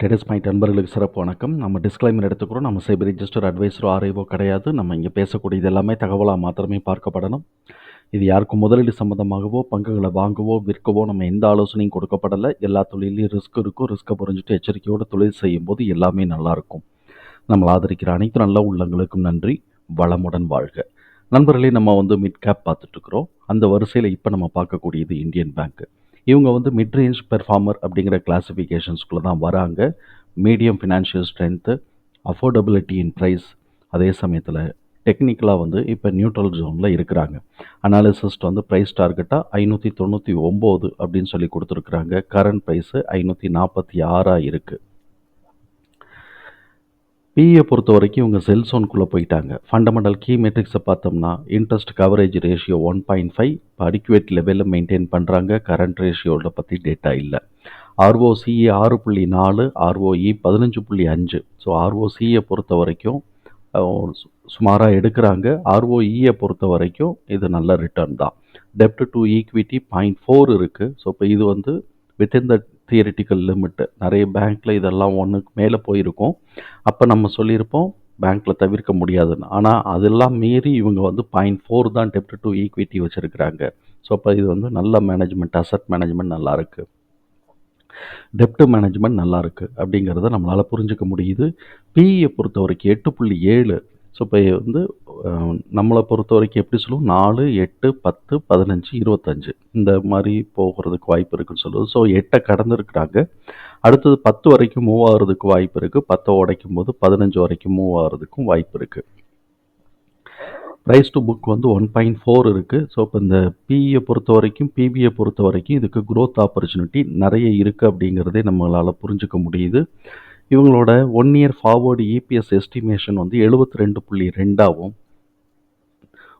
Teddy's point நண்பர்களுக்கு சிறப்பு வணக்கம். நம்ம டிஸ்க்ளைமர் எடுத்துக்கிறோம். நம்ம சைபர் ரிஜிஸ்டர் அட்வைஸரோ ஆரைவோ கிடையாது. நம்ம இங்கே பேசக்கூடியது எல்லாமே தகவலாக மாத்திரமே பார்க்கப்படணும். இது யாருக்கும் முதலீடு சம்மந்தமாகவோ பங்குகளை வாங்கவோ விற்கவோ நம்ம எந்த ஆலோசனையும் கொடுக்கப்படலை. எல்லா தொழிலையும் ரிஸ்க் இருக்கும். ரிஸ்க்கை புரிஞ்சுட்டு எச்சரிக்கையோடு தொழில் செய்யும்போது எல்லாமே நல்லாயிருக்கும் நம்மளை ஆதரிக்கிற அனைத்து நல்ல உள்ளங்களுக்கும் நன்றி. வளமுடன் வாழ்க. நண்பர்களே நம்ம வந்து மிட் கேப் பார்த்துட்ருக்குறோம் அந்த வரிசையில் இப்போ நம்ம பார்க்கக்கூடியது இந்தியன் பேங்க் இவங்க வந்து மிட் ரேஞ்ச் பெர்ஃபார்மர் அப்படிங்கிற கிளாஸிஃபிகேஷன்ஸ்குள்ளே தான் வராங்க. Medium financial strength affordability in price அதே சமயத்தில் டெக்னிக்கலாக வந்து இப்போ நியூட்ரல் ஜோனில் இருக்கிறாங்க. அனாலிசிஸ்ட் வந்து ப்ரைஸ் டார்கெட்டாக ஐநூற்றி தொண்ணூற்றி ஒம்பது அப்படின்னு சொல்லி கொடுத்துருக்குறாங்க. கரண்ட் ப்ரைஸு ஐநூற்றி நாற்பத்தி ஆறாக இருக்குது பிஇயை பொறுத்த வரைக்கும் இவங்க செல் ஜோனுக்குள்ளே போயிட்டாங்க. ஃபண்டமெண்டல் கீ மெட்ரிக்ஸை பார்த்தோம்னா interest coverage ratio one point five adequate லெவலில் மெயின்டைன் பண்ணுறாங்க கரண்ட் ரேஷியோவில் பற்றி டேட்டா இல்லை. ஆர்ஓசிஇ ஆறு புள்ளி நாலு ஆர்ஓஇ பதினஞ்சு புள்ளி அஞ்சு. ஸோ ஆர்ஓசியை பொறுத்த வரைக்கும் சுமாராக எடுக்கிறாங்க. ஆர்ஓஇயை பொறுத்த வரைக்கும் இது நல்ல ரிட்டர்ன் தான். டெப்ட் டு ஈக்விட்டி பாயிண்ட் ஃபோர் இருக்குது ஸோ இப்போ இது வந்து வித்தின் த தியரிட்டிக்கல் லிமிட்டு நிறைய பேங்க்கில் இதெல்லாம் ஒன்றுக்கு மேலே போயிருக்கும். அப்போ நம்ம சொல்லியிருப்போம் பேங்க்கில் தவிர்க்க முடியாதுன்னு. ஆனால் அதெல்லாம் மீறி இவங்க வந்து பாயிண்ட் ஃபோர் தான் டெப்ட் டு ஈக்விட்டி வச்சுருக்கிறாங்க. ஸோ அப்போ இது வந்து நல்ல மேனேஜ்மெண்ட் அசட் மேனேஜ்மெண்ட் நல்லா இருக்குது டெப்ட் மேனேஜ்மெண்ட் நல்லா இருக்குது அப்படிங்கிறத நம்மளால் புரிஞ்சுக்க முடியுது. பிஇயை பொறுத்த வரைக்கும் எட்டு புள்ளி ஏழு ஸோ இப்போ வந்து நம்மளை பொறுத்த வரைக்கும் எப்படி சொல்லுவோம்? நாலு எட்டு பத்து பதினஞ்சு இருபத்தஞ்சு. இந்த மாதிரி போகிறதுக்கு வாய்ப்பு இருக்குன்னு சொல்லுவது ஸோ எட்டை கடந்துருக்குறாங்க. அடுத்தது பத்து வரைக்கும் மூவ் ஆகிறதுக்கு வாய்ப்பு இருக்குது பத்தை உடைக்கும் போது பதினஞ்சு வரைக்கும் மூவ் ஆகிறதுக்கும் வாய்ப்பு இருக்குது ப்ரைஸ் டு புக் வந்து ஒன் பாயிண்ட் ஃபோர் இருக்குது ஸோ இப்போ இந்த பிஇயை பொறுத்த வரைக்கும் பிபியை பொறுத்த வரைக்கும் இதுக்கு க்ரோத் ஆப்பர்ச்சுனிட்டி நிறைய இருக்குது அப்படிங்கிறதே நம்மளால் புரிஞ்சுக்க முடியுது. இவங்களோட one year forward EPS estimation வந்து எழுபத்தி ரெண்டு புள்ளி ரெண்டாகவும்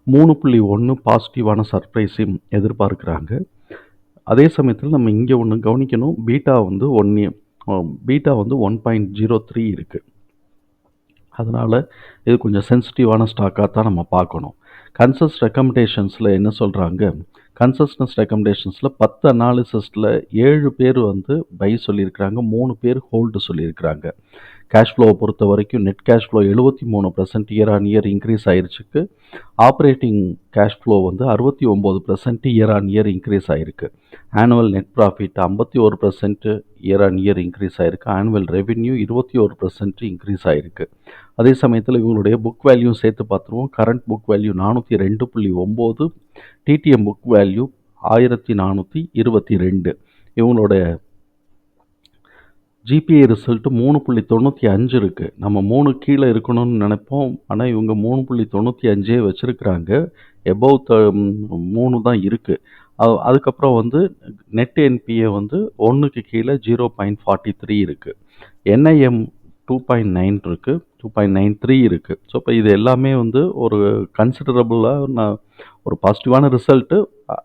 மூணு புள்ளி ஒன்று பாசிட்டிவான சர்ப்ரைஸையும் எதிர்பார்க்குறாங்க. அதே சமயத்தில் நம்ம இங்கே ஒன்று கவனிக்கணும் பீட்டா வந்து ஒன் பீட்டா வந்து ஒன் பாயிண்ட் ஜீரோ த்ரீ இருக்குது அதனால் இது கொஞ்சம் சென்சிட்டிவான ஸ்டாக்காக தான் நம்ம பார்க்கணும். கன்சஸ் ரெக்கமெண்டேஷன்ஸில் என்ன சொல்கிறாங்க கன்சஸ்டன்ஸ் ரெக்கமெண்டேஷன்ஸில் பத்து அனாலிசிஸில் ஏழு பேர் வந்து பை சொல்லியிருக்கிறாங்க மூணு பேர் ஹோல்டு சொல்லியிருக்கிறாங்க. கேஷ் ஃப்ளோவை பொறுத்த வரைக்கும் நெட் கேஷ் ஃப்ளோ எழுபத்தி மூணு percent year on year increase ஆயிருச்சுக்கு. Operating cash flow வந்து அறுபத்தி ஒம்பது percent year on year increase ஆகிருக்கு ஆனுவல் நெட் ப்ராஃபிட் ஐம்பத்தி ஒரு percent year on year increase ஆகிருக்கு ஆனுவல் ரெவென்யூ இருபத்தி ஒரு பர்சன்ட் இன்க்ரீஸ் ஆயிருக்கு. அதே சமயத்தில் இவங்களுடைய புக் வேல்யூ சேர்த்து பார்த்துருவோம். கரண்ட் புக் வேல்யூ நானூற்றி ரெண்டு புள்ளி ஒம்பது டிடிஎம் புக் வேல்யூ ஆயிரத்தி நானூற்றி இருபத்தி ரெண்டு. இவங்களோட ஜிபிஐ ரிசல்ட்டு மூணு புள்ளி தொண்ணூற்றி அஞ்சு இருக்குது நம்ம மூணு கீழே இருக்கணும்னு நினைப்போம். ஆனால் இவங்க மூணு புள்ளி தொண்ணூற்றி அஞ்சே வச்சுருக்குறாங்க. எபவ் த மூணு தான் இருக்குது அதுக்கப்புறம் வந்து நெட் என்பிஏ வந்து ஒன்றுக்கு கீழே ஜீரோ பாயிண்ட் ஃபார்ட்டி த்ரீ இருக்குது என்ஐஎம் டூ பாயிண்ட் நைன் இருக்குது டூ பாயிண்ட் நைன் த்ரீ இருக்குது ஸோ இப்போ இது எல்லாமே வந்து ஒரு கன்சிடரபுளாக நான் ஒரு பாசிட்டிவான ரிசல்ட்டு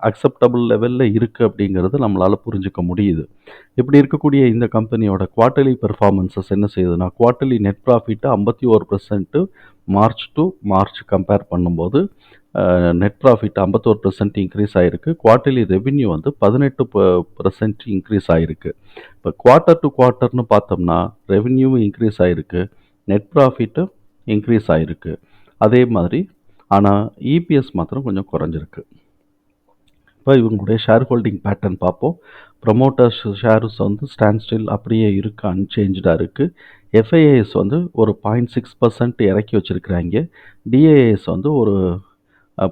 அக்செப்டபுள் லெவலில் இருக்குது அப்படிங்கிறது நம்மளால் புரிஞ்சுக்க முடியுது. இப்படி இருக்கக்கூடிய இந்த கம்பெனியோட குவார்ட்டர்லி பெர்ஃபார்மன்ஸஸ் என்ன செய்யுதுன்னா குவார்ட்டர்லி நெட் ப்ராஃபிட்டு ஐம்பத்தி ஒரு percent March to March compare பண்ணும்போது நெட் ப்ராஃபிட் ஐம்பத்தோரு பர்சன்ட் இன்க்ரீஸ் ஆகிருக்கு குவார்ட்டர்லி ரெவின்யூ வந்து பதினெட்டு பர்சன்ட் இன்க்ரீஸ் ஆகிருக்கு இப்போ குவார்ட்டர் டு குவார்ட்டர்னு பார்த்தோம்னா ரெவின்யூவும் இன்க்ரீஸ் ஆகிருக்கு நெட் ப்ராஃபிட்டும் இன்க்ரீஸ் ஆகிருக்கு அதே மாதிரி ஆனால் இபிஎஸ் மாத்திரம் கொஞ்சம் குறைஞ்சிருக்கு. இப்போ இவங்களுடைய ஷேர் ஹோல்டிங் பேட்டர்ன் பார்ப்போம். ப்ரொமோட்டர்ஸ் ஷேர்ஸ் வந்து ஸ்டாண்ட் ஸ்டில் அப்படியே இருக்குது அன்சேஞ்சாக இருக்குது எஃப்ஐஏஎஸ் வந்து ஒரு பாயிண்ட் சிக்ஸ் பர்சன்ட் இறக்கி வச்சுருக்கிறாங்க. டிஏஎஸ் வந்து ஒரு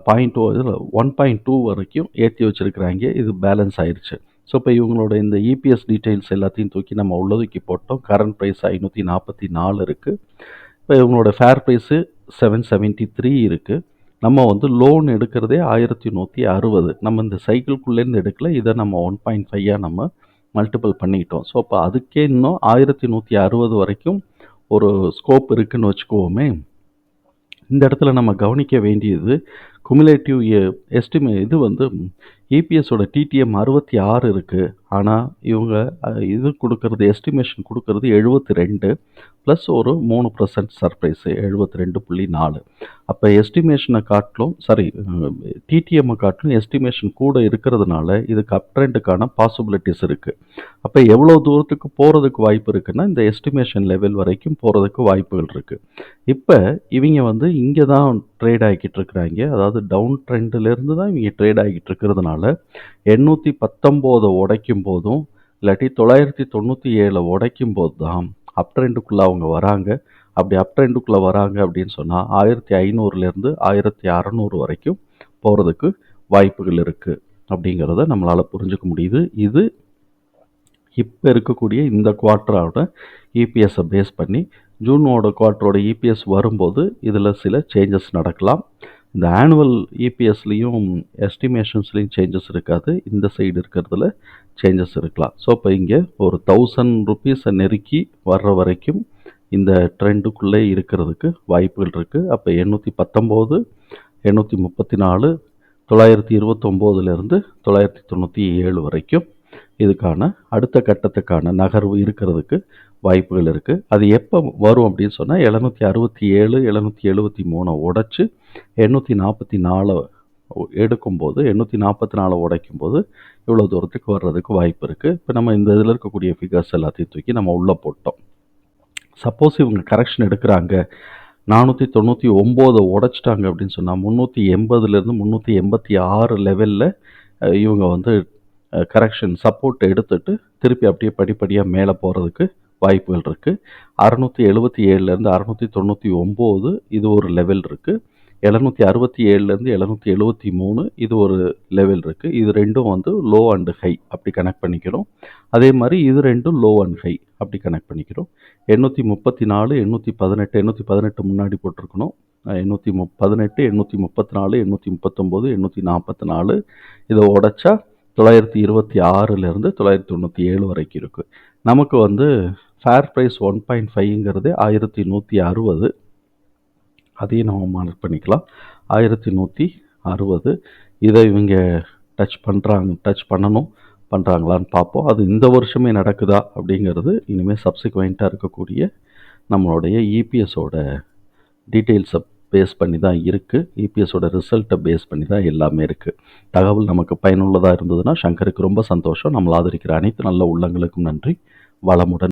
பாயிண்ட் டூ இதில் ஒன் பாயிண்ட் டூ வரைக்கும் ஏற்றி வச்சுருக்கிறாங்க. இது பேலன்ஸ் ஆயிடுச்சு ஸோ இப்போ இவங்களோட இந்த இபிஎஸ் டீட்டெயில்ஸ் எல்லாத்தையும் தூக்கி நம்ம உள்ளதுக்கி போட்டோம். கரண்ட் ப்ரைஸ் ஐநூற்றி நாற்பத்தி நாலு இருக்குது இப்போ இவங்களோட fair price seven seventy three இருக்குது நம்ம வந்து லோன் எடுக்கிறதே ஆயிரத்தி நூற்றி அறுபது நம்ம இந்த சைக்கிள்குள்ளேருந்து எடுக்கல. இதை நம்ம ஒன் பாயிண்ட் ஃபைவாக நம்ம மல்டிபிள் பண்ணிக்கிட்டோம். ஸோ அப்போ அதுக்கே இன்னும் ஆயிரத்தி நூற்றி அறுபது வரைக்கும் ஒரு ஸ்கோப் இருக்குதுன்னு வச்சுக்கோமே இந்த இடத்துல நம்ம கவனிக்க வேண்டியது குமுலேட்டிவ் எஸ்டிமே eh, இது வந்து இபிஎஸோட டிடிஎம் அறுபத்தி ஆறு இருக்குது ஆனால் இவங்க இது கொடுக்கறது எஸ்டிமேஷன் கொடுக்கறது எழுபத்தி ரெண்டு ப்ளஸ் ஒரு மூணு பர்சன்ட் சர்ப்ரைஸு எழுபத்தி ரெண்டு புள்ளி நாலு. அப்போ எஸ்டிமேஷனை காட்டிலும் சாரி டிடிஎம்மை காட்டிலும் எஸ்டிமேஷன் கூட இருக்கிறதுனால இதுக்கு அப் ட்ரெண்டுக்கான பாசிபிலிட்டிஸ் இருக்குது அப்போ எவ்வளோ தூரத்துக்கு போகிறதுக்கு வாய்ப்பு இருக்குன்னா இந்த எஸ்டிமேஷன் லெவல் வரைக்கும் போகிறதுக்கு வாய்ப்புகள் இருக்குது இப்போ இவங்க வந்து இங்கே தான் ட்ரேட் ஆகிக்கிட்டு இருக்கிறாங்க. அதாவது டவுன் ட்ரெண்டிலேருந்து தான் இவங்க ட்ரேட் ஆகிக்கிட்டு இருக்கிறதுனால எண்ணூற்றி பத்தொம்போதை உடைக்கும் போதும் இல்லாட்டி தொள்ளாயிரத்தி தொண்ணூற்றி ஏழை உடைக்கும் போது தான் அப் ட்ரெண்டுக்குள்ளே அவங்க வராங்க. அப்படி அப் ட்ரெண்டுக்குள்ளே வராங்க அப்படின்னு சொன்னால் ஆயிரத்தி ஐநூறுலேருந்து ஆயிரத்தி அறநூறு வரைக்கும் போகிறதுக்கு வாய்ப்புகள் இருக்குது அப்படிங்கிறத நம்மளால் புரிஞ்சுக்க முடியுது. இது இப்போ இருக்கக்கூடிய இந்த குவார்ட்டரோட இபிஎஸ்ஸை பேஸ் பண்ணி ஜூனோட குவார்ட்டரோட இபிஎஸ் வரும்போது இதில் சில சேஞ்சஸ் நடக்கலாம். இந்த ஆனுவல் இபிஎஸ்லேயும் எஸ்டிமேஷன்ஸ்லேயும் சேஞ்சஸ் இருக்காது. இந்த சைடு இருக்கிறதுல சேஞ்சஸ் இருக்கலாம். ஸோ இப்போ இங்கே ஒரு தௌசண்ட் ருபீஸை நெருக்கி வர்ற வரைக்கும் இந்த ட்ரெண்டுக்குள்ளே இருக்கிறதுக்கு வாய்ப்புகள் இருக்குது அப்போ எண்ணூற்றி பத்தொம்போது எண்ணூற்றி முப்பத்தி நாலு தொள்ளாயிரத்தி இருபத்தொம்போதுலேருந்து தொள்ளாயிரத்தி தொண்ணூற்றி ஏழு வரைக்கும் இதுக்கான அடுத்த கட்டத்துக்கான நகர்வு இருக்கிறதுக்கு வாய்ப்புகள் இருக்குது அது எப்போ வரும் அப்படின்னு சொன்னால் எழுநூற்றி அறுபத்தி ஏழு எழுநூற்றி எழுபத்தி மூணை உடச்சி எண்ணூற்றி நாற்பத்தி நாலு எடுக்கும்போது எண்ணூற்றி நாற்பத்தி நாலு உடைக்கும்போது இவ்வளோ தூரத்துக்கு வர்றதுக்கு வாய்ப்பு இருக்குது இப்போ நம்ம இந்த இதில் இருக்கக்கூடிய ஃபிகர்ஸ் எல்லாத்தையும் தூக்கி நம்ம உள்ளே போட்டோம். சப்போஸ் இவங்க கரெக்ஷன் எடுக்கிறாங்க. நானூற்றி தொண்ணூற்றி ஒம்போதை உடைச்சிட்டாங்க அப்படின்னு சொன்னால் முந்நூற்றி எண்பதுலேருந்து முந்நூற்றி எண்பத்தி ஆறு லெவலில் இவங்க வந்து கரெக்ஷன் சப்போர்ட் எடுத்துட்டு திருப்பி அப்படியே படிப்படியாக மேலே போகிறதுக்கு வாய்ப்புகள் இருக்குது அறநூற்றி எழுபத்தி ஏழுலேருந்து அறநூற்றி தொண்ணூற்றி ஒம்பது இது ஒரு லெவல் இருக்குது எழுநூற்றி அறுபத்தி ஏழுலேருந்து எழுநூற்றி எழுபத்தி மூணு இது ஒரு லெவல் இருக்குது இது ரெண்டும் வந்து லோ அண்ட் ஹை அப்படி கனெக்ட் பண்ணிக்கிறோம். அதே மாதிரி இது ரெண்டும் லோ அண்ட் ஹை அப்படி கனெக்ட் பண்ணிக்கிறோம். எண்ணூற்றி முப்பத்தி நாலு எண்ணூற்றி பதினெட்டு எண்ணூற்றி பதினெட்டு முன்னாடி போட்டிருக்கணும். எண்ணூற்றி மு பதினெட்டு எண்ணூற்றி முப்பத்தி நாலு எண்ணூற்றி முப்பத்தொம்போது எண்ணூற்றி நாற்பத்தி நாலு இதை உடைச்சா தொள்ளாயிரத்தி இருபத்தி ஆறுலேருந்து தொள்ளாயிரத்தி தொண்ணூற்றி ஏழு வரைக்கும் இருக்குது நமக்கு வந்து ஃபேர் ப்ரைஸ் ஒன் பாயிண்ட் ஃபைவ்ங்கிறது ஆயிரத்தி நூற்றி அறுபது. அதையும் நம்ம மார்க் பண்ணிக்கலாம். ஆயிரத்தி நூற்றி அறுபது. இதை இவங்க டச் பண்ணுறாங்க டச் பண்ணணும் பண்ணுறாங்களான்னு பார்ப்போம். அது இந்த வருஷமே நடக்குதா அப்படிங்கிறது இனிமேல் சப்சிக்வெண்ட்டாக இருக்கக்கூடிய நம்மளுடைய இபிஎஸோட டீட்டெயில்ஸை பேஸ் பண்ணி தான் இருக்குது இபிஎஸோட ரிசல்ட்டை பேஸ் பண்ணி தான் எல்லாமே இருக்குது தகவல் நமக்கு பயனுள்ளதாக இருந்ததுன்னா சங்கருக்கு ரொம்ப சந்தோஷம். நம்மளை ஆதரிக்கிற அனைத்து நல்ல உள்ளங்களுக்கும் நன்றி. வளமுடன்.